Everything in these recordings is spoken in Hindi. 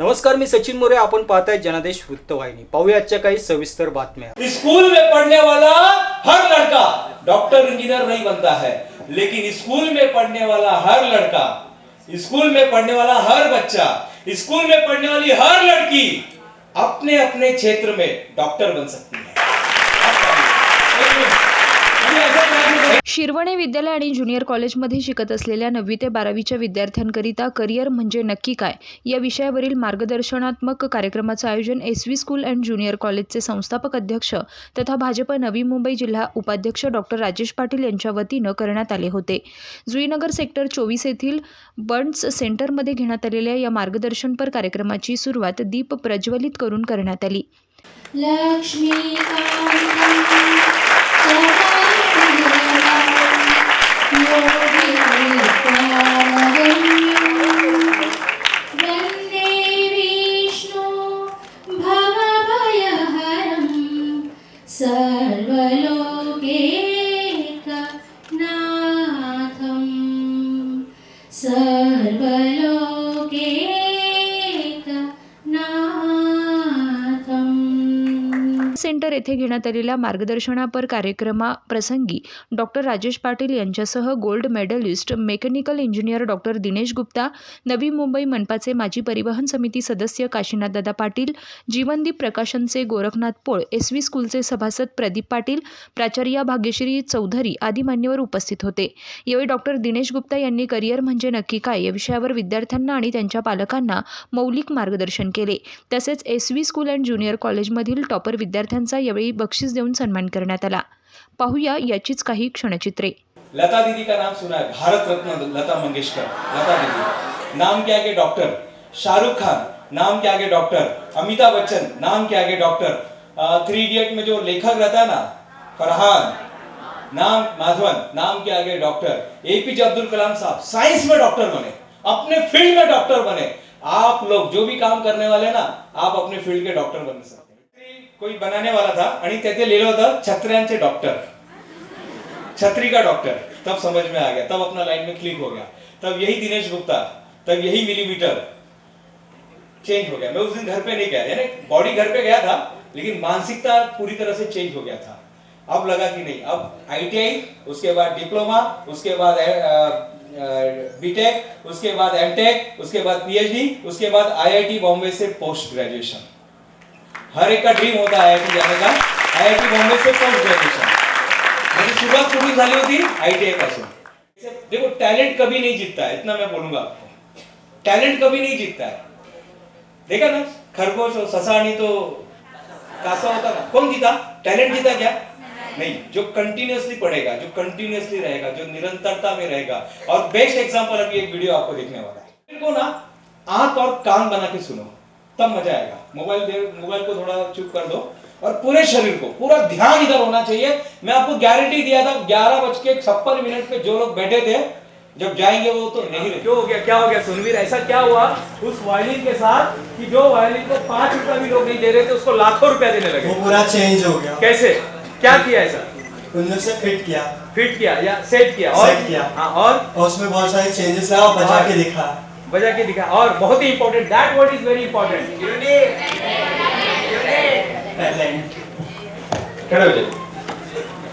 नमस्कार, मैं सचिन मोरे. आपण है जनादेश वृत्तवाहिनी. पाहूया काही सविस्तर बातम्या. स्कूल में पढ़ने वाला हर लड़का डॉक्टर, इंजीनियर नहीं बनता है, लेकिन स्कूल में पढ़ने वाला हर लड़का, स्कूल में पढ़ने वाला हर बच्चा, स्कूल में पढ़ने वाली हर लड़की अपने अपने क्षेत्र में डॉक्टर बन सकती है। शिरवणे विद्यालय आणि ज्युनियर कॉलेजमध्ये शिकत असलेल्या नववी ते बारावीच्या विद्यार्थ्यांकरिता करिअर म्हणजे नक्की काय? या विषयावरील मार्गदर्शनात्मक कार्यक्रमाचं आयोजन S V school and junior कॉलेजचे संस्थापक अध्यक्ष तथा भाजप नवी मुंबई जिल्हा उपाध्यक्ष डॉक्टर राजेश पाटील यांच्या वतीनं करण्यात आले होते. जुईनगर सेक्टर चोवीस येथील बर्न्स सेंटरमध्ये घेण्यात आलेल्या या मार्गदर्शनपर कार्यक्रमाची सुरुवात दीप प्रज्वलित करून करण्यात आली. लक्ष्मी സർവല येथे घेण्यात आलेल्या मार्गदर्शनापर कार्यक्रमाप्रसंगी डॉक्टर राजेश पाटील यांच्यासह gold medallist mechanical engineer doctor Dinesh Gupta Navi Mumbai मनपाचे माजी परिवहन समिती सदस्य काशीनाथदादा पाटील जीवनदीप प्रकाशनचे गोरखनाथ पोळ एस व्ही स्कूलचे सभासद प्रदीप पाटील प्राचार्या भाग्यश्री चौधरी आदी मान्यवर उपस्थित होते. यावेळी डॉक्टर दिनेश गुप्ता यांनी करिअर म्हणजे नक्की काय या विषयावर विद्यार्थ्यांना आणि त्यांच्या पालकांना मौलिक मार्गदर्शन केले. तसेच S V school and junior कॉलेजमधील topper विद्यार्थ्यांचा यावेळी बक्षीस देऊन सन्मान करण्यात आला. पाहूया याचीच काही क्षणचित्रे. लता दीदी का नाम सुना है? भारत रत्न लता मंगेशकर. लता दीदी. नाम के आगे डॉक्टर शाहरुख खान. नाम के आगे डॉक्टर अमिताभ बच्चन. नाम के आगे डॉक्टर थ्री इडियट में जो लेखक रहता है ना फरहान. नाम माधवन. नाम के आगे डॉक्टर एपीजे अब्दुल कलाम साहब. साइंस में डॉक्टर बने. अपने फील्ड में डॉक्टर बने. आप लोग जो भी काम करने वाले ना आप अपने फील्ड के डॉक्टर बने सकते कोई बनाने वाला था आणि त्याचे लिहिलं होतं छत्र्यांचे डॉक्टर छतरी का डॉक्टर तब समझ में आ गया. तब अपना लाइन में क्लिक हो गया. तब यही दिनेश गुप्ता. तब यही मिलीमीटर चेंज हो गया. मैं उस दिन घर पे नहीं गया. यानी बॉडी घर पे गया था, लेकिन मानसिकता पूरी तरह से चेंज हो गया था. अब लगा कि नहीं. अब आईटीआई उसके बाद डिप्लोमा उसके बाद बीटेक उसके बाद एमटेक उसके बाद पीएचडी उसके बाद आईआईटी बॉम्बे से पोस्ट ग्रेजुएशन हर एक का ड्रीम होता है आईआईटी जाने का. आईआईटी बॉम्बे से पोस्ट ग्रेजुएशन मेरी सुरुवात कुठून झाली होती पासून. देखो टैलेंट कभी नहीं जीतता है, इतना मैं बोलूँगा आपको. टैलेंट कभी नहीं जीतता है. देखा ना, खरगोश और ससानी तो कासा होता ना कौन जीता? टैलेंट जीता क्या? नहीं. जो कंटिन्यूअसली पढ़ेगा, जो कंटिन्यूअसली रहेगा, जो निरंतरता में रहेगा. और बेस्ट एग्जांपल अभी एक वीडियो आपको देखने वाला है. इनको ना आँख और कान बना के सुनो, तब मज़ा आएगा. मोबाइल दे मोबाइल को थोड़ा चुप कर दो। और पूरे शरीर को पूरा ध्यान इधर होना चाहिए। मैं आपको गारंटी दिया था ग्यारह बज के छप्पन मिनट पे जो लोग बैठे थे जब जाएँगे वो तो नहीं क्यों हो गया? क्या हो गया? सुनवीर ऐसा क्या हुआ? उस वायलिन के साथ कि जो वायलिन को पाँच रुपया भी लोग नहीं दे रहे थे उसको लाखों रुपया देने लगे। वो पूरा चेंज हो गया। कैसे? क्या किया ऐसा? उनमें से फिट किया। फिट किया या सेट किया? और? Set किया। हाँ और? और उसमें बहुत सारे चेंजेस लाया और और- के दिखा। बजा के दिखा और बहुत ही important that word is very important talent खड़े हो जाइए।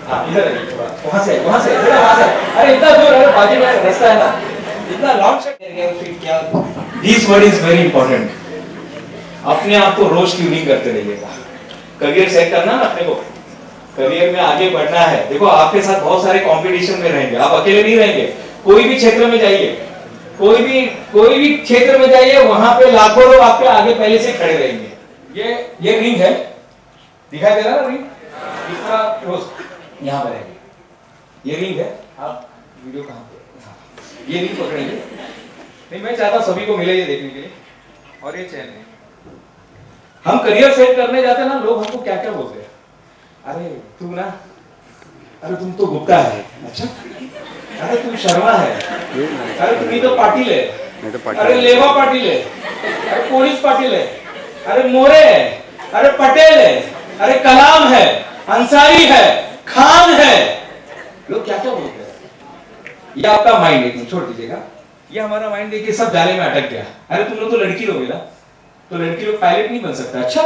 हाँ इधर आइए से वहाँ से इधर वहाँ से। अरे इतना दूर अरे बाजू में रास्ता है ना। इतना लॉन्ग शॉट फिट किया this word is very important अपने आप को रोज ट्यूनिंग करते रहिएगा। करियर सेट करना ना अपने को। करियर में आगे बढ़ना है। देखो आपके साथ बहुत सारे कंपटीशन में रहेंगे। आप अकेले नहीं रहेंगे। कोई भी क्षेत्र में जाइए। कोई भी कोई भी क्षेत्र में जाइए, वहाँ पे लाखों लोग आपके आगे पहले से खड़े रहेंगे। ये ये रिंग है। दिखाई दे रहा है रिंग इस तरह क्लोज यहाँ पर रहेंगे। ये रिंग है। आप वीडियो कहाँ पे। ये रिंग पकड़ेंगे नहीं, मैं चाहता हूँ सभी को मिले ये देखने के लिए। और ये चैन है। हम करियर सेट करने जाते हैं ना, लोग हमको क्या क्या बोलते हैं? अरे, तू ना, अरे, तुम तो गुप्ता है। अच्छा? अरे तू शर्मा है। अरे तुम्ही तो पाटील है। अरे लेवा पाटील है। अरे पोलीस पाटील है। अरे मोरे है। अरे पटेल है। अरे कलाम है। अंसारी है। खान है। लोग क्या क्या बोलते हैं? ये आपका माइंड है छोड़ दीजिएगा। ये हमारा माइंड देखिए सब जाले में अटक गया। अरे तुम लोग तो लड़की लोगे ना। तो लड़की लोग पायलट नहीं बन सकता। अच्छा।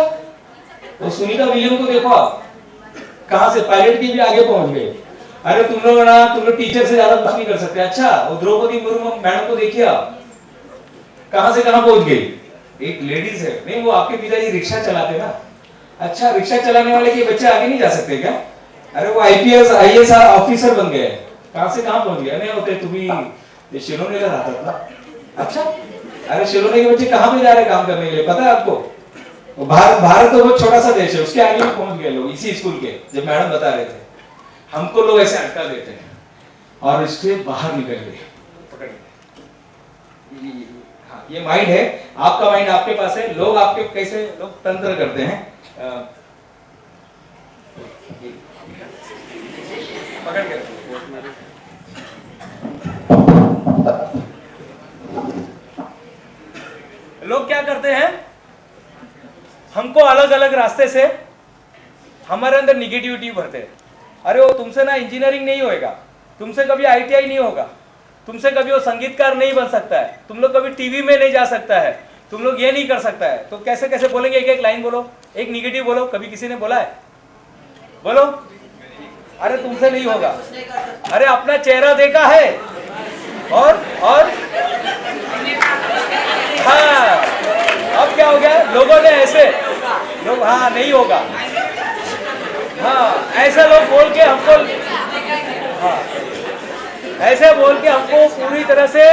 तो सुनीता विलियम को देखो आप। कहा से? पायलट के भी आगे पहुँच गए। अरे तुम लोग ना, तुम लोग टीचर से ज़्यादा कुछ नहीं कर सकते। अच्छा वो द्रौपदी मुर्मू मैडम को देखिए आप। कहाँ से कहाँ पहुँच गई? एक लेडीज़ है। नहीं, वो आपके पिताजी रिक्शा चलाते ना। अच्छा रिक्शा चलाने वाले के बच्चे आगे नहीं जा सकते क्या? अरे वो आईपीएस आईएएस ऑफिसर बन गए। कहाँ से कहाँ पहुँच गए? नहीं, होते तुम्ही ये शिरोनेला राहतात ना अच्छा अरे शिरोने के बच्चे कहाँ पे जा रहे काम करने के लिए? पता है आपको? भारत भारत तो बहुत छोटा सा देश है, उसके आगे पहुँच गए लोग, इसी स्कूल के, जब मैडम बता रहे थे। हमको लोग ऐसे अटका देते हैं। और इससे बाहर निकल गए। ये- हाँ, ये माइंड है। आपका माइंड आपके पास है। लोग आपके कैसे लोग तंत्र करते हैं। पकड़ के लोग क्या करते हैं? हमको अलग अलग रास्ते से हमारे अंदर निगेटिविटी भरते हैं। अरे वो तुमसे ना इंजीनियरिंग नहीं होएगा। तुमसे कभी आईटीआई नहीं होगा। तुमसे कभी वो संगीतकार नहीं बन सकता है। तुम लोग कभी टीवी में नहीं जा सकता है। तुम लोग ये नहीं कर सकता है। तो कैसे कैसे बोलेंगे? एक एक लाइन बोलो। एक निगेटिव बोलो। कभी किसी ने बोला है? बोलो। अरे तुमसे नहीं होगा। अरे अपना चेहरा देखा है। और और? हाँ। अब क्या हो गया? लोगों ने ऐसे लोग हाँ नहीं होगा। हाँ ऐसे लोग बोल के हमको हाँ ऐसे बोल के हमको पूरी तरह से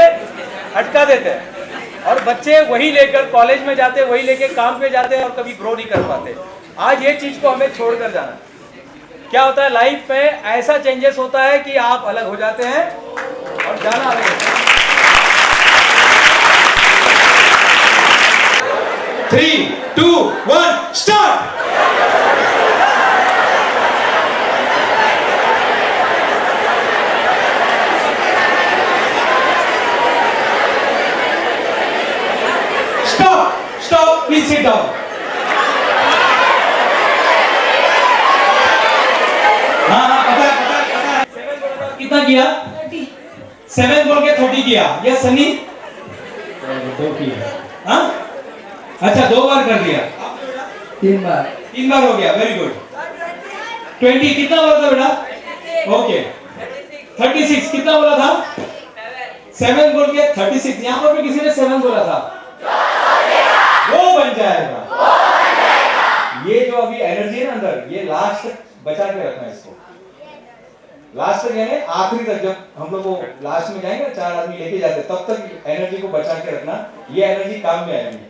हटका देते हैं। और बच्चे वही लेकर कॉलेज में जाते, वही लेके काम पे जाते हैं और कभी ग्रो नहीं कर पाते। आज ये चीज़ को हमें छोड़कर जाना क्या होता है लाइफ में ऐसा चेंजेस होता है कि आप अलग हो जाते हैं और जाना अलग होता है। Three two one start please sit हाँ हाँ पता है पता है पता है। कितना किया? सेवन बोल के थर्टी किया। यस सनी दो किया। हाँ? अच्छा दो बार कर दिया। तीन बार। तीन बार हो गया वेरी गुड ट्वेंटी कितना बोला था बेटा? ओके थर्टी सिक्स कितना बोला था? सेवन बोल के थर्टी सिक्स यहाँ पर भी किसी ने सेवन बोला था। वो बन जाएगा। ये जो अभी एनर्जी है ना अंदर, ये लास्ट तक बचा के रखना इसको। लास्ट तक यानी आखिरी तक, जब हम लोग वो लास्ट में जाएँगे, चार आदमी लेके जाते तब तक एनर्जी को बचा के रखना। ये एनर्जी काम में आएगी।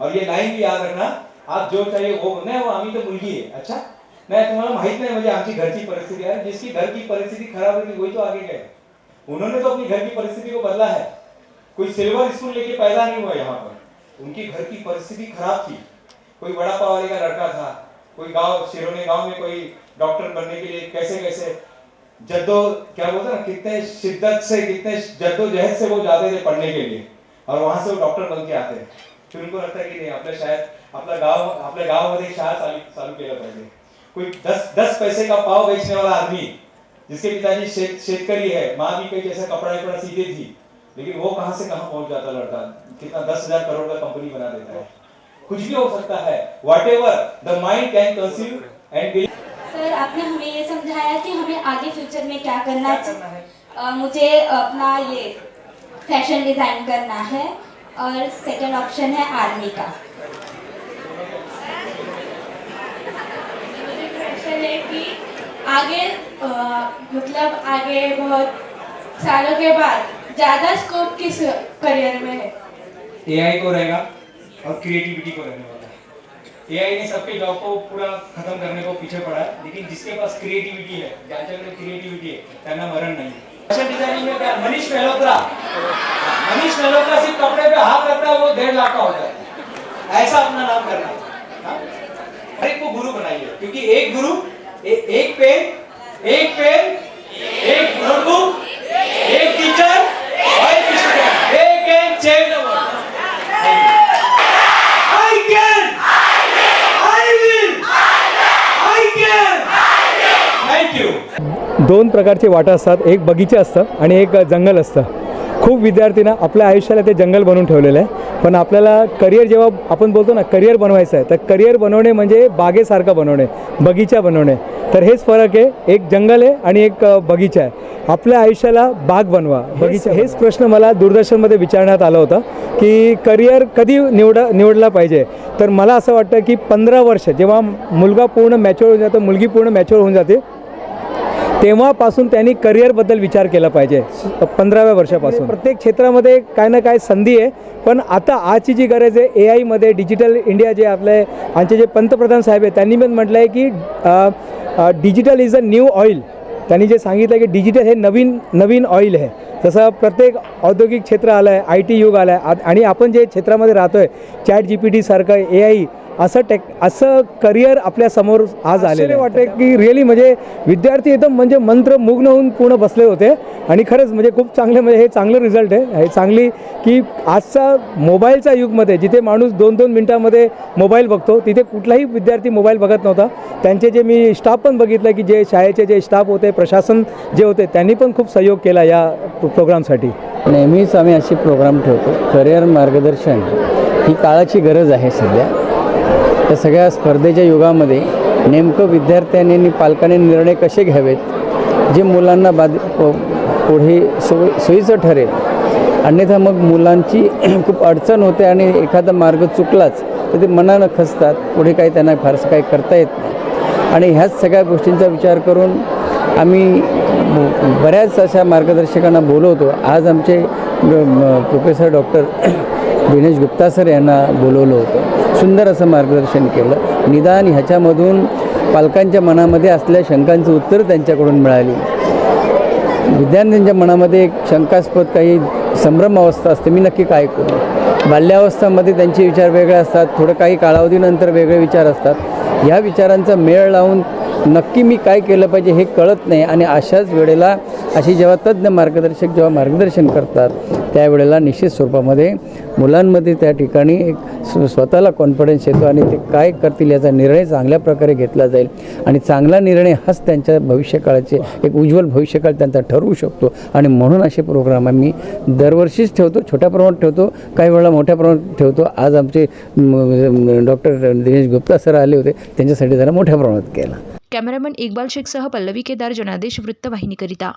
और ये लाइन भी याद रखना, आप जो चाहिए वो, नाही, वो आम्ही तर मुलगी आहे अच्छा नाही तुम्हाला माहित नाही म्हणजे आमची घरची परिस्थिती आहे जिसकी घर की परिस्थिति खराब होगी, वही तो आगे गए उन्होंने तो अपनी घर की परिस्थिति को बदला है। कोई सिल्वर स्पून लेके पैदा नहीं हुआ यहाँ पर। उनकी घर की परिस्थिति खराब थी। कोई बड़ा पाव वाले का लड़का था, कोई गाँव शिरोने गाँव में कोई डॉक्टर बनने के लिए कैसे कैसे? जद्दो, क्या बोलते ना, कितने शिद्दत से, कितने जद्दोजहद से वो जाते थे पढ़ने के लिए और वहाँ से वो डॉक्टर बन के आते फिर उनको लगता है कि नहीं आपल्या शाळेत आपल्या गाव आपल्या गावामध्ये एक शाळा चालू केलं पाहिजे कोई दस दस पैसे का पाव बेचने वाला आदमी, जिसके पिताजी शेत शेतकरी है, माँ भी कहीं जैसा कपड़ा वपड़ा सीधे थी लेकिन वो कहाँ से कहाँ पहुँच जाता लड़का? कितना दस हज़ार करोड़ का कंपनी बना देता है। कुछ भी हो सकता है। Whatever the mind can conceive and sir आपने हमें ये समझाया कि हमें आगे फ्यूचर में क्या करना चाहिए। अ, मुझे अपना ये फ़ैशन डिज़ाइन करना है और सेकंड ऑप्शन है आर्मी का। क्वेश्चन है कि आगे अ, मतलब आगे बहुत सालों के बाद ज़्यादा स्कोप किस करियर में है? एआई को रहेगा और क्रिएटिविटी को रहने वाला है। एआई ने सबके जॉब को पूरा खत्म करने को पीछे पड़ा है लेकिन जिसके पास क्रिएटिविटी है ज्याच्याकडे क्रिएटिविटी है त्यांना मरण नहीं फ़ैशन डिज़ाइनिंग में क्या मनीष मेहलोत्रा मनीष मेहलोत्रा सिर्फ़ कपड़े पे हाथ रखता है वो डेढ़ लाख का होता है। ऐसा अपना नाम करना है। हाँ? हर एक को गुरु बनाइए क्योंकि एक गुरु ए, एक पेन एक पेन दोन प्रकारचे वाटा असतात. एक बगीचा असतं आणि एक जंगल असतं. खूप विद्यार्थ्यांना आपल्या आयुष्याला ते जंगल बनवून ठेवलेलं आहे. पण आपल्याला करिअर जेव्हा आपण बोलतो ना करिअर बनवायचं आहे तर करिअर बनवणे म्हणजे बागेसारखं बनवणे बगीचा बनवणे. तर हेच फरक आहे. एक जंगल आहे आणि एक बगीचा आहे. आपल्या आयुष्याला बाग बनवा. बगीचा हेच प्रश्न मला दूरदर्शनमध्ये विचारण्यात आलं होतं की करिअर कधी निवड निवडला पाहिजे? तर मला असं वाटतं की पंधरा वर्ष जेव्हा मुलगा पूर्ण मॅच्युअर होऊन जातो मुलगी पूर्ण मॅच्युअर होऊन जाते तेव्हापासून त्यांनी करिअरबद्दल विचार केला पाहिजे. पंधराव्या वर्षापासून. म्हणजे प्रत्येक क्षेत्रामध्ये काय ना काय संधी आहे पण आता आजची जी गरज आहे ए आयमध्ये डिजिटल इंडिया जे आपले आमचे जे पंतप्रधान साहेब आहेत त्यांनी पण म्हटलं आहे की digital is a new oil त्यांनी जे सांगितलं की डिजिटल हे नवीन नवीन ऑइल आहे. तसं प्रत्येक औद्योगिक क्षेत्र आलं आहे आय टी युग आलं आहे आणि आपण जे क्षेत्रामध्ये राहतो आहे चॅट जी पी टीसारखं ए आय असं टेक असं करिअर आपल्यासमोर आज आलेलं वाटतं की रिअली म्हणजे विद्यार्थी एकदम म्हणजे मंत्रमुग्न होऊन पूर्ण बसले होते. आणि खरंच म्हणजे खूप चांगले म्हणजे हे चांगलं रिझल्ट आहे. हे चांगली की आजचा मोबाईलच्या युगमध्ये जिथे माणूस दोन दोन मिनटामध्ये मोबाईल बघतो तिथे कुठलाही विद्यार्थी मोबाईल बघत नव्हता. त्यांचे जे मी स्टाफ पण बघितलं की जे शाळेचे जे स्टाफ होते प्रशासन जे होते त्यांनी पण खूप सहयोग केला या प्रोग्रामसाठी नेहमीच आम्ही असे प्रोग्राम ठेवतो. करिअर मार्गदर्शन ही काळाची गरज आहे सध्या. त्या सगळ्या स्पर्धेच्या युगामध्ये नेमकं विद्यार्थ्यांनी आणि पालकांनी निर्णय कसे घ्यावेत जे मुलांना बाद पुढे सो सोयीचं ठरेल. अन्यथा मग मुलांची खूप अडचण होते आणि एखादा मार्ग चुकलाच तर ते मनानं खचतात पुढे काही त्यांना फारसं काही करता येत नाही. आणि ह्याच सगळ्या गोष्टींचा विचार करून आम्ही बऱ्याच अशा मार्गदर्शकांना बोलवतो. आज आमचे professor doctor Dinesh Gupta sir यांना बोलवलं होतं. सुंदर असं मार्गदर्शन केलं. निदान ह्याच्यामधून पालकांच्या मनामध्ये असल्या शंकांचं उत्तर त्यांच्याकडून मिळाली. विद्यार्थ्यांच्या मनामध्ये एक शंकास्पद काही संभ्रम अवस्था असते मी नक्की काय करू? बाल्यावस्थामध्ये त्यांचे विचार वेगळे असतात थोडं काही कालावधीनंतर वेगळे विचार असतात. ह्या विचारांचा मेळ लावून नक्की मी काय केलं पाहिजे हे कळत नाही आणि अशाच वेळेला अशी जेव्हा तज्ज्ञ मार्गदर्शक जेव्हा मार्गदर्शन करतात त्यावेळेला निश्चित स्वरूपामध्ये मुलांमध्ये त्या ठिकाणी एक स्व स्वतःला कॉन्फिडन्स येतो आणि ते काय करतील याचा निर्णय चांगल्या प्रकारे घेतला जाईल. आणि चांगला निर्णय हाच त्यांच्या भविष्यकाळाचे एक उज्ज्वल भविष्यकाळ त्यांचा ठरवू शकतो. आणि म्हणून असे प्रोग्राम आम्ही दरवर्षीच ठेवतो छोट्या प्रमाणात ठेवतो काही वेळा मोठ्या प्रमाणात ठेवतो. आज आमचे डॉक्टर दिनेश गुप्ता सर आले होते त्यांच्यासाठी जरा मोठ्या प्रमाणात केला. कॅमेरामन इक्बाल शेखसह पल्लवी केदार जनादेश वृत्तवाहिनीकरिता.